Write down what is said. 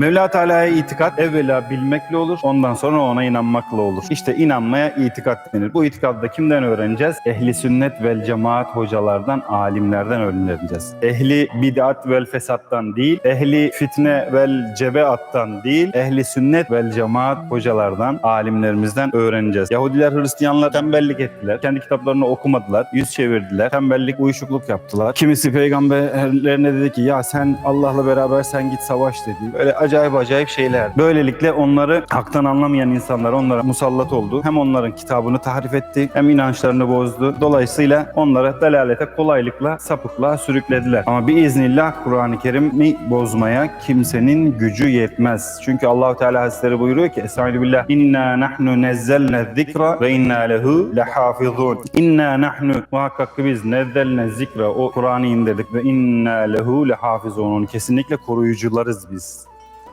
Mevla Teala'ya itikat evvela bilmekle olur. Ondan sonra ona inanmakla olur. İşte inanmaya itikat denir. Bu itikadı da kimden öğreneceğiz? Ehli sünnet vel cemaat hocalardan, alimlerden öğreneceğiz. Ehli bid'at vel fesattan değil, ehli fitne vel cebeattan değil, ehli sünnet vel cemaat hocalardan, alimlerimizden öğreneceğiz. Yahudiler, Hristiyanlar tembellik ettiler. Kendi kitaplarını okumadılar. Yüz çevirdiler. Tembellik, uyuşukluk yaptılar. Kimisi peygamberlerine dedi ki ya sen Allah'la beraber sen git savaş dedi. Böyle acayip acayip şeyler. Böylelikle onları haktan anlamayan insanlar onlara musallat oldu. Hem onların kitabını tahrif etti hem inançlarını bozdu. Dolayısıyla onlara delalete kolaylıkla sapıklığa sürüklediler. Ama biiznillah Kur'an-ı Kerim'i bozmaya kimsenin gücü yetmez. Çünkü Allahu Teala Hazretleri buyuruyor ki Estaizu billah İnna nahnu nezzelne zikra ve inna lehu lehafizun. İnna nahnu muhakkak ki biz nezzelne zikra o Kur'an'ı indirdik ve inna lehu lehafizun. Kesinlikle koruyucularız biz.